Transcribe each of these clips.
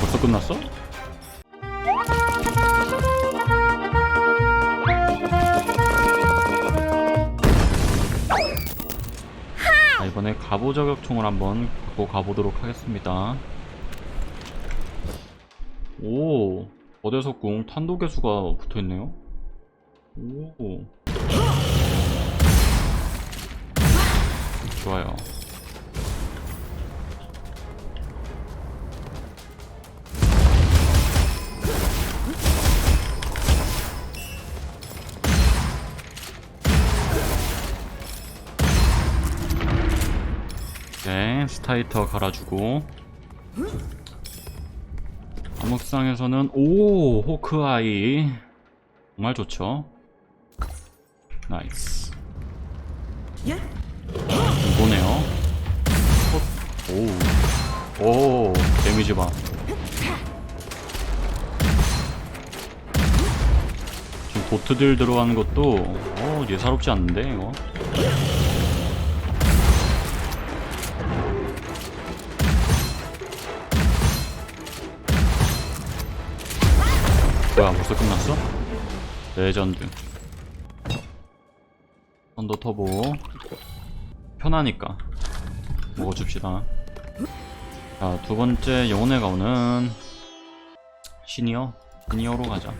벌써 끝났어? 자, 이번에 갑오 저격총을 한번 갖고 가보도록 하겠습니다 오 거대 석궁 탄도 개수가 붙어있네요. 오. 좋아요. 네, 스타이터 갈아주고 암흑상에서는 오 호크아이. 정말 좋죠? 나이스. 이거네요. 오, 오 데미지 봐. 지금 도트들 들어가는 것도 어, 예사롭지 않은데 이거 뭐야 벌써 끝났어? 레전드 언더 터보 편하니까 먹어줍시다 자 두번째 영혼의 가오는 시니어? 시니어로 가자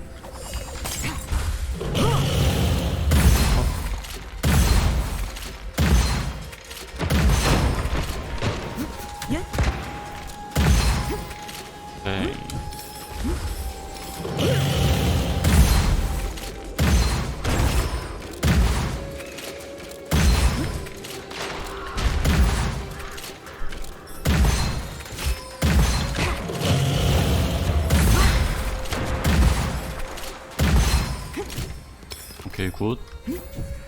굿.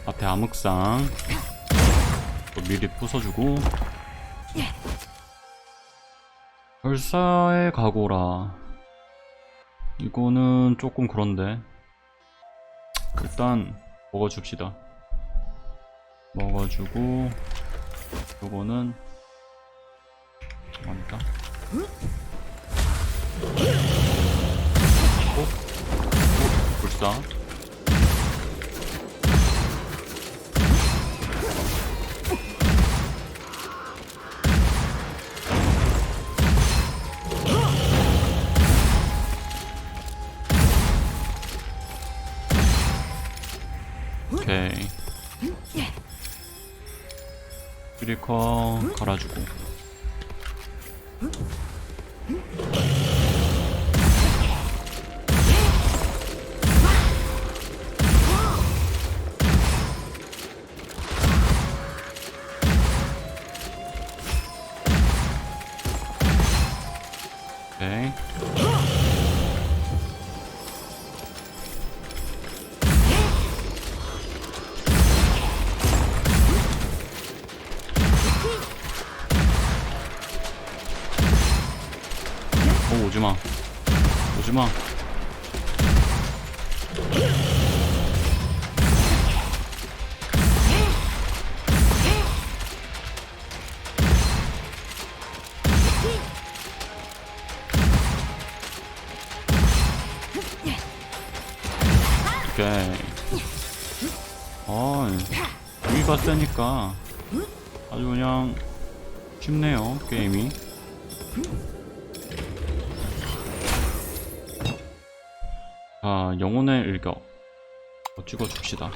앞에 암흑상. 또 미리 부숴주고. 벌사의 각오라. 이거는 조금 그런데. 일단 먹어줍시다. 먹어주고 요거는 뭐니까? 어? 어? 불사 브리커 갈아주고 오 오지마. 오지마. 오케이. 어 여기가 세니까 아주 그냥 쉽네요 게임이 자, 영혼의 일격. 어, 찍어줍시다.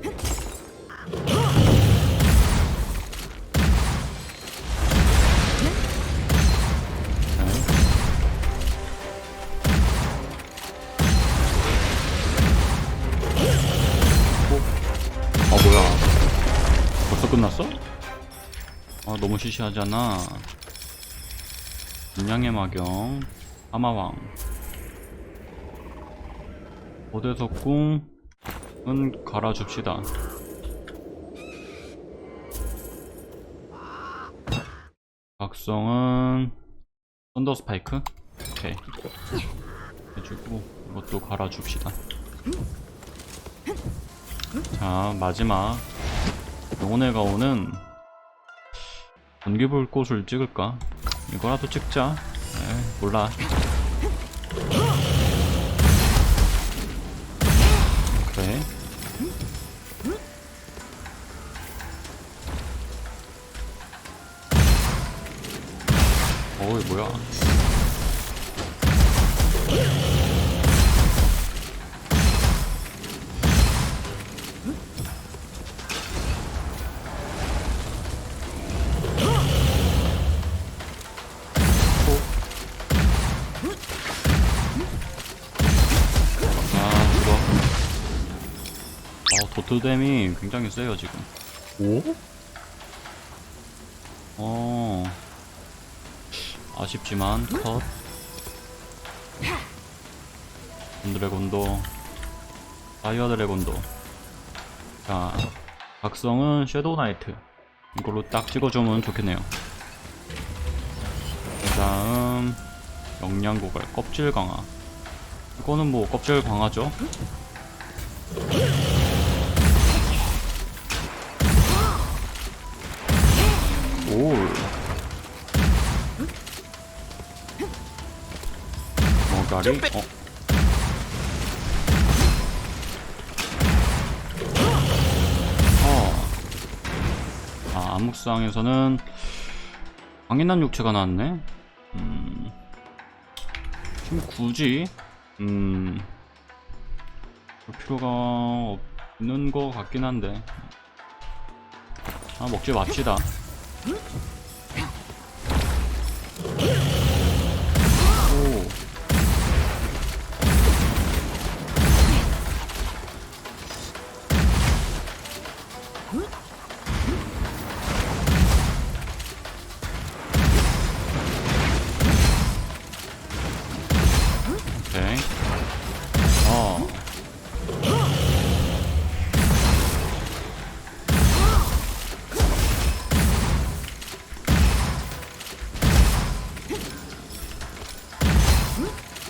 네. 어? 아, 뭐야. 벌써 끝났어? 아, 너무 시시하잖아. 인양의 마경, 하마왕. 고대석궁은 갈아줍시다. 각성은 썬더 스파이크 오케이. 해주고 이것도 갈아줍시다. 자 마지막. 영혼의 가오는 전기불꽃을 찍을까? 이거라도 찍자. 에이 몰라 오케이 어이 뭐야 어 도트댐이 굉장히 세요 지금. 오? 어. 아쉽지만 컷. 드래곤도. 파이어 드래곤도. 자 각성은 섀도우 나이트. 이걸로 딱 찍어주면 좋겠네요. 그 다음 영양 고갈 껍질 강화. 이거는 뭐 껍질 강화죠 머가리 어 어. 아, 암흑수항에서는 강인한 육체가 나왔네. 음, 지금 굳이 음, 볼 필요가 없는 것 같긴 한데. 아, 먹지 맙시다.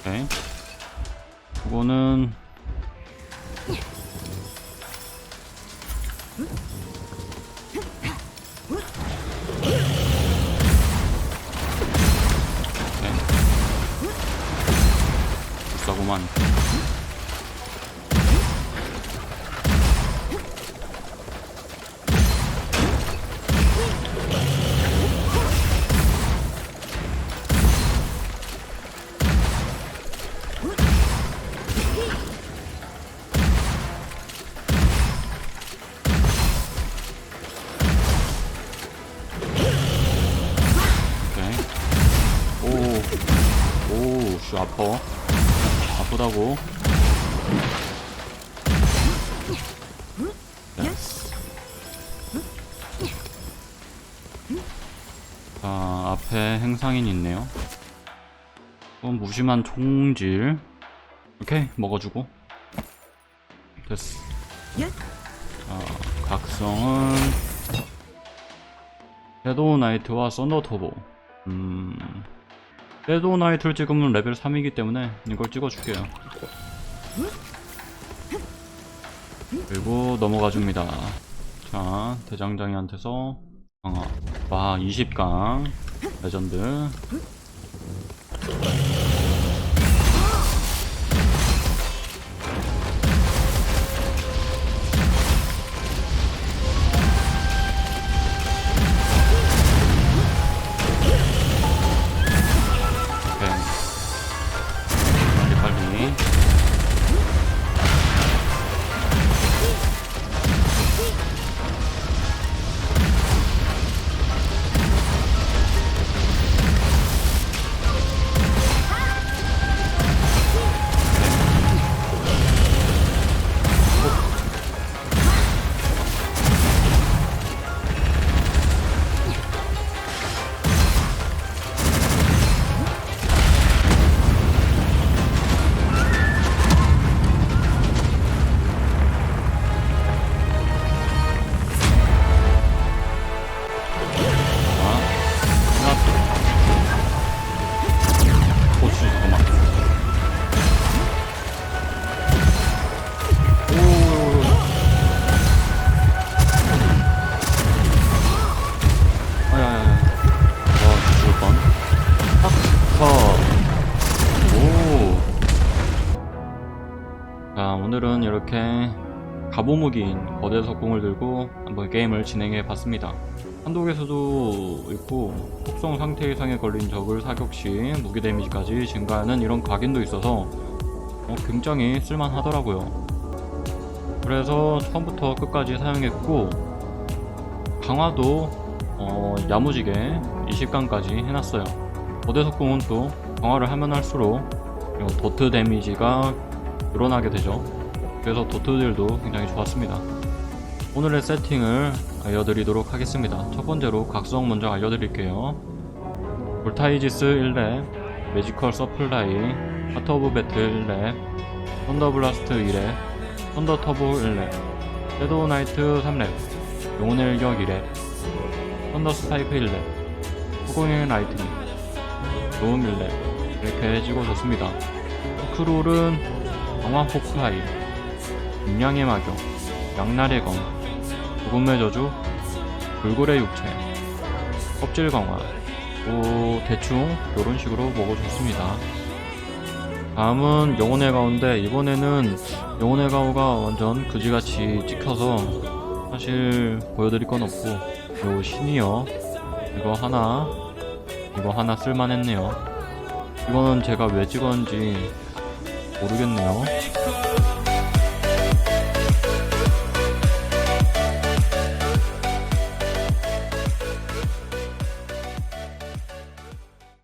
오케이. 이거는 오, 오, 씨, 아파. 아프다고. 자, 앞에 행상인 있네요. 그건 무심한 총질. 오케이, 먹어주고. 됐어. 자, 각성은 섀도우 나이트와 썬더 터보. 음, 섀도우 나이트를 찍으면 레벨 3이기 때문에 이걸 찍어줄게요. 그리고 넘어가 줍니다. 자, 대장장이한테서 강화. 와, 20강. 레전드. 이렇게 가보무기인 거대 석궁을 들고 한번 게임을 진행해 봤습니다. 한독에서도 있고 속성 상태 이상에 걸린 적을 사격 시 무기 데미지까지 증가하는 이런 각인도 있어서 어, 굉장히 쓸만하더라고요. 그래서 처음부터 끝까지 사용했고 강화도 어, 야무지게 20강까지 해놨어요. 거대 속궁은 또 강화를 하면 할수록 요 도트 데미지가 늘어나게 되죠. 그래서 도트들도 굉장히 좋았습니다. 오늘의 세팅을 알려드리도록 하겠습니다. 첫 번째로 각성 먼저 알려드릴게요. 볼타이지스 1렙, 매지컬 서플라이, 하트 오브 배틀 1렙, 썬더 블라스트 2렙, 썬더 터보 1렙, 섀도우 나이트 3렙, 영혼의 일격 2렙, 썬더 스파이크 1렙, 후공의 라이트닝, 도움 1렙 이렇게 찍어줬습니다. 크롤은 강화 호크아이, 음량의 마격, 양날의 검, 죽음의 저주, 불굴의 육체, 껍질 강화, 뭐 대충 이런 식으로 먹어줬습니다. 다음은 영혼의 가오인데 이번에는 영혼의 가오가 완전 그지같이 찍혀서 사실 보여드릴 건 없고 요 시니어 이거 하나 이거 하나 쓸만했네요. 이거는 제가 왜 찍었는지 모르겠네요.